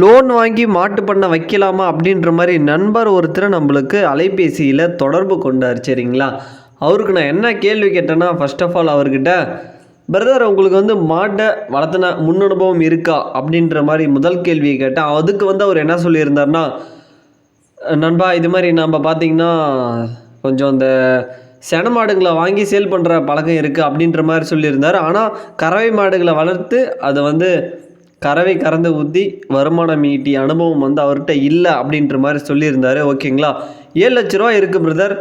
Loan வாங்கி மாட்டு பண்ண வைக்கலாமா அப்படின்ற மாதிரி நண்பர் ஒருத்தர் நம்மளுக்கு அலைபேசியில் தொடர்பு கொண்டார் சரிங்களா? அவருக்கு நான் என்ன கேள்வி கேட்டேன்னா ஃபர்ஸ்ட் ஆஃப் ஆல் அவர்கிட்ட பிரதர் உங்களுக்கு வந்து மாட்டை வளர்த்துன முன் அனுபவம் இருக்கா? அப்படின்ற மாதிரி முதல் கேள்வியை கேட்டேன். அதுக்கு வந்து அவர் என்ன சொல்லியிருந்தார்னா நண்பா இது மாதிரி நம்ம பார்த்திங்கன்னா கொஞ்சம் இந்த சென மாடுங்களை வாங்கி சேல் பண்ணுற பழக்கம் இருக்குது அப்படின்ற மாதிரி சொல்லியிருந்தார். ஆனால் கறவை மாடுகளை வளர்த்து அதை வந்து கறவை கறந்து ஊற்றி வருமானம் ஈட்டி அனுபவம் வந்து அவர்கிட்ட இல்லை அப்படின்ற மாதிரி சொல்லியிருந்தாரு. ஓகேங்களா? ஏழு லட்ச ரூபா இருக்குது பிரதர்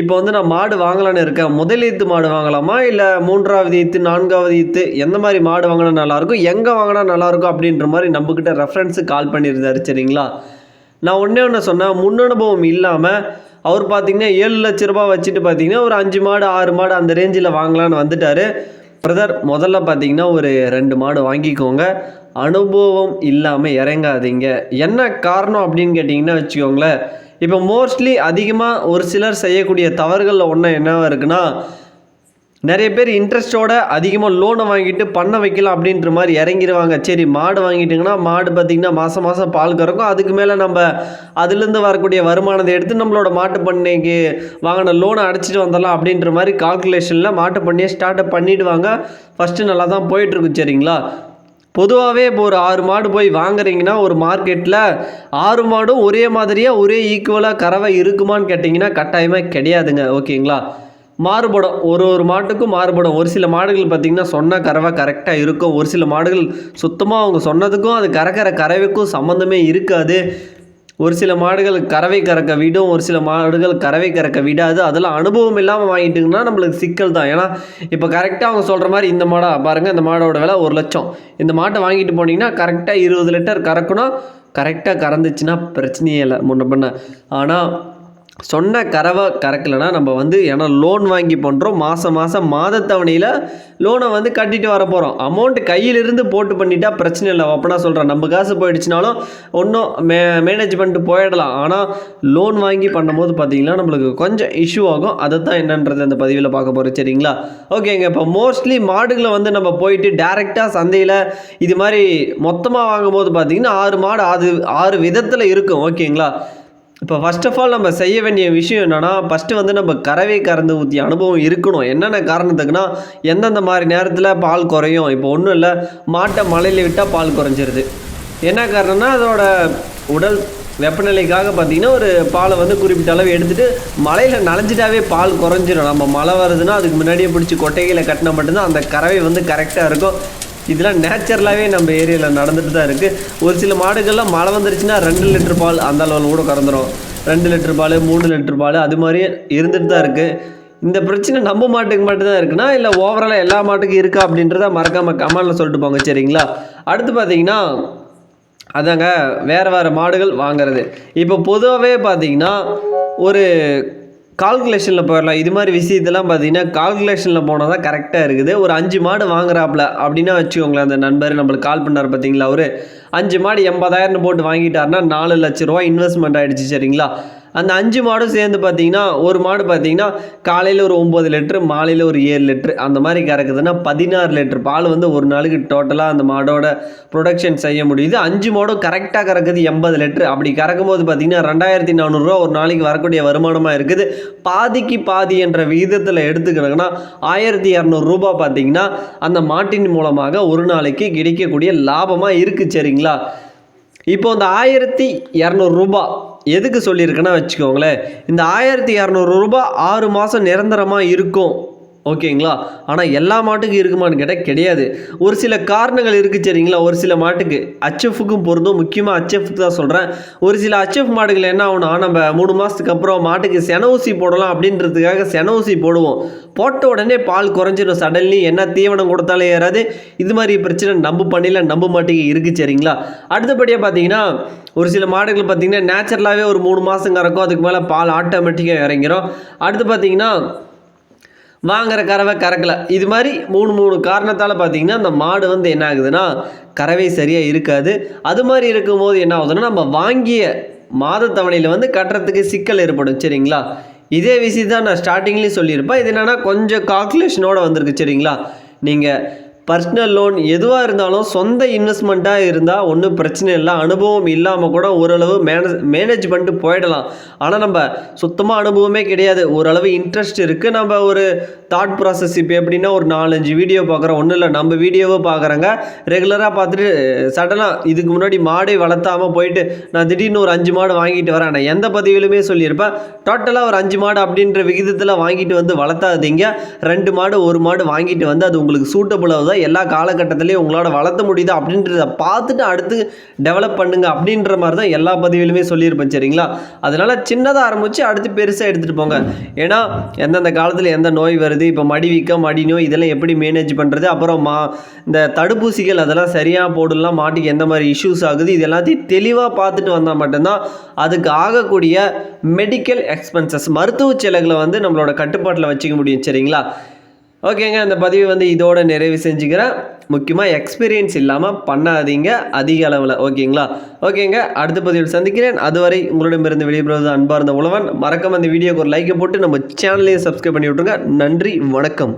இப்போ வந்து நான் மாடு வாங்கலான்னு இருக்கேன். முதலீத்து மாடு வாங்கலாமா? இல்லை மூன்றாவது ஈத்து நான்காவது ஈத்து எந்த மாதிரி மாடு வாங்கினா நல்லாயிருக்கும் எங்கே வாங்கினா நல்லாயிருக்கும் அப்படின்ற மாதிரி நம்மக்கிட்ட ரெஃபரன்ஸு கால் பண்ணியிருந்தாரு சரிங்களா? நான் ஒன்றே ஒன்று சொன்னேன். முன் அனுபவம் இல்லாமல் அவர் பார்த்தீங்கன்னா ஏழு லட்ச ரூபா வச்சுட்டு பார்த்தீங்கன்னா ஒரு அஞ்சு மாடு ஆறு மாடு அந்த ரேஞ்சில் வாங்கலான்னு வந்துட்டார். பிரதர் முதல்ல பார்த்தீங்கன்னா ஒரு ரெண்டு மாடு வாங்கிக்கோங்க. அனுபவம் இல்லாமல் இறங்காதீங்க. என்ன காரணம் அப்படின்னு கேட்டிங்கன்னா வச்சுக்கோங்களேன். இப்போ மோஸ்ட்லி அதிகமாக ஒரு சிலர் செய்யக்கூடிய தவறுகளில் ஒன்று என்னவாக இருக்குன்னா நிறைய பேர் இன்ட்ரெஸ்ட்டோட அதிகமாக லோனை வாங்கிட்டு பண்ண வைக்கலாம் அப்படின்ற மாதிரி இறங்கிடுவாங்க சரி மாடு வாங்கிட்டிங்கன்னா மாடு பார்த்திங்கன்னா மாதம் மாதம் பால் கறக்கும். அதுக்கு மேலே நம்ம அதுலேருந்து வரக்கூடிய வருமானத்தை எடுத்து நம்மளோட மாட்டு பண்ணைக்கு வாங்கின லோனை அடைச்சிட்டு வந்துடலாம் அப்படின்ற மாதிரி கால்குலேஷனில் மாட்டு பண்ணையை ஸ்டார்ட் அப் பண்ணிவிடுவாங்க ஃபஸ்ட்டு நல்லா தான் போயிட்டுருக்கும் சரிங்களா? பொதுவாகவே இப்போ ஒரு ஆறு மாடு போய் வாங்குறீங்கன்னா ஒரு மார்க்கெட்டில் ஆறு மாடும் ஒரே மாதிரியாக ஒரே ஈக்குவலாக கறவை இருக்குமான்னு கேட்டிங்கன்னா கட்டாயமாக கிடையாதுங்க. ஓகேங்களா? மாறுபடும். ஒரு ஒரு மாட்டுக்கும் மாறுபடும். ஒரு சில மாடுகள் பார்த்திங்கன்னா சொன்ன கறவை கரெக்டாக இருக்கும். ஒரு சில மாடுகள் சுத்தமாக அவங்க சொன்னதுக்கும் அது கறக்கிற கறவைக்கும் சம்மந்தமே இருக்காது. ஒரு சில மாடுகள் கறவை கறக்க விடும். ஒரு சில மாடுகள் கறவை கறக்க விடாது. அதெல்லாம் அனுபவம் இல்லாமல் வாங்கிட்டிங்கன்னா நம்மளுக்கு சிக்கல் தான். ஏன்னா இப்போ கரெக்டாக அவங்க சொல்கிற மாதிரி இந்த மாடை பாருங்கள் இந்த மாடோட விலை ஒரு லட்சம். இந்த மாட்டை வாங்கிட்டு போனீங்கன்னா கரெக்டாக இருபது லிட்டர் கறக்கணும் கரெக்டாக கறந்துச்சுன்னா பிரச்சனையே இல்லை. முன்ன பண்ண ஆனால் சொன்ன கறவை கறக்கலைன்னா நம்ம வந்து ஏன்னா லோன் வாங்கி பண்ணுறோம் மாதம் மாதம் மாதத்தவணையில் லோனை வந்து கட்டிட்டு வர போகிறோம் அமௌண்ட் கையிலிருந்து போட்டு பண்ணிட்டா பிரச்சனை இல்லை. அப்பனா சொல்கிறேன் நம்ம காசு போயிடுச்சுனாலும் ஒன்றும் மே மேனேஜ் பண்ணிட்டு போயிடலாம். ஆனால் லோன் வாங்கி பண்ணும்போது பார்த்தீங்கன்னா நம்மளுக்கு கொஞ்சம் இஷ்யூ ஆகும். அதை தான் என்னன்றது அந்த பதிவில் பார்க்க போகிறோம் சரிங்களா? ஓகேங்க இப்போ மோஸ்ட்லி மாடுகளை வந்து நம்ம போயிட்டு டேரெக்டாக சந்தையில் இது மாதிரி மொத்தமாக வாங்கும்போது பார்த்தீங்கன்னா ஆறு மாடு ஆறு ஆறு விதத்தில் இருக்கும். ஓகேங்களா இப்போ ஃபஸ்ட் ஆஃப் ஆல் நம்ம செய்ய வேண்டிய விஷயம் என்னென்னா ஃபஸ்ட்டு வந்து நம்ம கறவை கறந்து ஊற்றிய அனுபவம் இருக்கணும். என்னென்ன காரணத்துக்குன்னா எந்தெந்த மாதிரி நேரத்தில் பால் குறையும்? இப்போ ஒன்றும் இல்லை மாட்டை மலையில் விட்டால் பால் குறைஞ்சிருது. என்ன காரணம்னா அதோட உடல் வெப்பநிலைக்காக பார்த்தீங்கன்னா ஒரு பாலை வந்து குறிப்பிட்ட அளவு எடுத்துகிட்டு மலையில் நனைஞ்சிட்டாவே பால் குறைஞ்சிடும் நம்ம மழை வருதுன்னா அதுக்கு முன்னாடியே பிடிச்சி கொட்டைகளை கட்டினா மட்டும்தான் அந்த கறவை வந்து கரெக்டாக இருக்கும். இதெல்லாம் நேச்சுரலாகவே நம்ம ஏரியாவில் நடந்துட்டு தான் இருக்குது ஒரு சில மாடுகள்லாம் மழை வந்துருச்சுன்னா ரெண்டு லிட்டர் பால் அந்த அளவில் கூட கறந்துடும் ரெண்டு லிட்டர் பால் மூணு லிட்டர் பால் அது மாதிரியே இருந்துட்டு தான் இருக்குது இந்த பிரச்சனை நம்ம மாட்டுக்கு மட்டும்தான் இருக்குன்னா இல்லை ஓவராலாக எல்லா மாட்டுக்கும் இருக்கா அப்படின்றத மறக்காமல் கமெண்டில் சொல்லிட்டு போங்க சரிங்களா? அடுத்து பார்த்தீங்கன்னா அதாங்க வேறு வேறு மாடுகள் வாங்குறது. இப்போ பொதுவாகவே பார்த்தீங்கன்னா ஒரு கால்குலேஷனில் போயிடலாம். இது மாதிரி விஷயத்தெல்லாம் பார்த்தீங்கன்னா கால்குலேஷனில் போனால் தான் கரெக்டாக இருக்குது. ஒரு அஞ்சு மாடு வாங்குறாப்புல அப்படின்னா வச்சுக்கோங்களேன் அந்த நண்பர் நம்மளுக்கு கால் பண்ணார் பார்த்தீங்களா அவர். அஞ்சு மாடு எண்பதாயிரம் போட்டு வாங்கிட்டாருன்னா நாலு லட்ச ரூபா இன்வெஸ்ட்மெண்ட் ஆகிடுச்சு சரிங்களா? அந்த அஞ்சு மாடும் சேர்ந்து பார்த்தீங்கன்னா ஒரு மாடு பார்த்தீங்கன்னா காலையில் ஒரு ஒம்பது லிட்ரு மாலையில் ஒரு ஏழு லிட்ரு அந்த மாதிரி கறக்குதுன்னா பதினாறு லிட்டர் பால் வந்து ஒரு நாளுக்கு டோட்டலாக அந்த மாடோட ப்ரொடக்ஷன் செய்ய முடியுது அஞ்சு மாடும் கரெக்டாக கறக்குது எண்பது லிட்ரு அப்படி கறக்கும் போது பார்த்தீங்கன்னா ரெண்டாயிரத்தி நானூறுரூவா ஒரு நாளைக்கு வரக்கூடிய வருமானமாக இருக்குது. பாதிக்கு பாதி என்ற விகிதத்தில் எடுத்துக்கிறாங்கன்னா ஆயிரத்தி இரநூறுபா பார்த்தீங்கன்னா அந்த மாட்டின் மூலமாக ஒரு நாளைக்கு கிடைக்கக்கூடிய லாபமாக இருக்குது சரிங்களா? இப்போ அந்த ஆயிரத்தி இரநூறுபா எதுக்கு சொல்லியிருக்குன்னா வச்சுக்கோங்களேன் இந்த ஆயிரத்தி இரநூறுபா ஆறு மாதம் நிரந்தரமாக இருக்கும். ஓகேங்களா? ஆனால் எல்லா மாட்டுக்கும் இருக்குமான்னு கேட்டால் கிடையாது. ஒரு சில காரணங்கள் இருக்குது சரிங்களா? ஒரு சில மாட்டுக்கு அச்எஃப்க்கும் பொருந்தும். முக்கியமாக அச்எஃப்க்கு தான் சொல்கிறேன் ஒரு சில அச்எஃப் மாடுகள் என்ன ஆகும்னா நம்ம மூணு மாதத்துக்கு அப்புறம் மாட்டுக்கு சென ஊசி போடலாம் அப்படின்றதுக்காக சென ஊசி போடுவோம். போட்ட உடனே பால் குறைஞ்சிடும் சடன்லி என்ன தீவனம் கொடுத்தாலும் ஏறாது. இது மாதிரி பிரச்சனை நம்ப பண்ணியில் நம்ப மாட்டேங்க இருக்குது சரிங்களா? அடுத்தபடியாக பார்த்தீங்கன்னா ஒரு சில மாடுகள் பார்த்திங்கன்னா நேச்சுரலாகவே ஒரு மூணு மாதம் கறக்கும். அதுக்கு மேலே பால் ஆட்டோமேட்டிக்காக இறங்கிரும். அடுத்து பார்த்திங்கன்னா வாங்குற கறவை கறக்கலை. இது மாதிரி மூணு மூணு காரணத்தால் பார்த்தீங்கன்னா அந்த மாடு வந்து என்ன ஆகுதுன்னா கறவை சரியாக இருக்காது. அது மாதிரி இருக்கும்போது என்ன ஆகுதுன்னா நம்ம வாங்கிய மாதத்தவணையில் வந்து கட்டுறதுக்கு சிக்கல் ஏற்படும் சரிங்களா? இதே விஷயம் தான் நான் ஸ்டார்டிங்லேயும் சொல்லியிருப்பேன். இது என்னென்னா கொஞ்சம் கால்குலேஷனோட வந்திருக்கு சரிங்களா? நீங்கள் பர்சனல் லோன் எதுவாக இருந்தாலும் சொந்த இன்வெஸ்ட்மெண்ட்டாக இருந்தால் ஒன்றும் பிரச்சனை இல்லை. அனுபவம் இல்லாமல் கூட ஓரளவு மேனேஜ் மேனேஜ் பண்ணிட்டு போயிடலாம். ஆனால் நம்ம சுத்தமாக அனுபவமே கிடையாது. ஓரளவு இன்ட்ரெஸ்ட் இருக்குது நம்ம ஒரு தாட் ப்ராசஸ் இப்போ எப்படின்னா ஒரு நாலஞ்சு வீடியோ பார்க்குறோம். ஒன்றும் இல்லை நம்ம வீடியோவை பார்க்குறாங்க. ரெகுலராக பார்த்துட்டு சடனாக இதுக்கு முன்னாடி மாடை வளர்த்தாமல் போயிட்டு நான் திடீர்னு ஒரு அஞ்சு மாடு வாங்கிட்டு வரேன். நான் எந்த பதிவிலுமே சொல்லியிருப்பேன். டோட்டலாக ஒரு அஞ்சு மாடு அப்படின்ற விகிதத்தில் வாங்கிட்டு வந்து வளர்த்தாதீங்க. ரெண்டு மாடு ஒரு மாடு வாங்கிட்டு வந்து அது உங்களுக்கு சூட்டபுளாக தான் எல்லா காலகட்டத்திலையும் உங்களால் வளர்த்த முடியுது? அப்படின்றத பார்த்துட்டு அடுத்து டெவலப் பண்ணுங்க அப்படின்ற மாதிரி தான் எல்லா பதிவிலுமே சொல்லியிருப்பேன் சரிங்களா? அதனால் சின்னதாக ஆரம்பித்து அடுத்து பெருசாக எடுத்துகிட்டு போங்க. ஏன்னா எந்தெந்த காலத்தில் எந்த நோய் வருது இப்போ மடி வீக்கம் மடி நோய் இதெல்லாம் எப்படி மேனேஜ் பண்ணுறது அப்புறம் மா இந்த தடுப்பூசிகள் அதெல்லாம் சரியாக போடலாம் மாட்டுக்கு எந்த மாதிரி இஷ்யூஸ் ஆகுது? இது எல்லாத்தையும் தெளிவாக பார்த்துட்டு வந்தால் மட்டும்தான் அதுக்கு ஆகக்கூடிய மெடிக்கல் எக்ஸ்பென்சஸ் மருத்துவ செலவுகளை வந்து நம்மளோட கட்டுப்பாட்டில் வச்சுக்க முடியும். சரிங்களா? ஓகேங்க அந்த பதிவை வந்து இதோட நிறைவு செஞ்சுக்கிறேன். முக்கியமாக எக்ஸ்பீரியன்ஸ் இல்லாமல் பண்ணாதீங்க அதிக அளவில். ஓகேங்களா? ஓகேங்க அடுத்த பதிவில் சந்திக்கிறேன். அதுவரை உங்களிடமிருந்து வெளியேறுவது அன்பார்ந்த உழவன். மறக்காம அந்த வீடியோக்கு ஒரு லைக்கை போட்டு நம்ம சேனலையும் சப்ஸ்கிரைப் பண்ணி விட்ருங்க நன்றி வணக்கம்.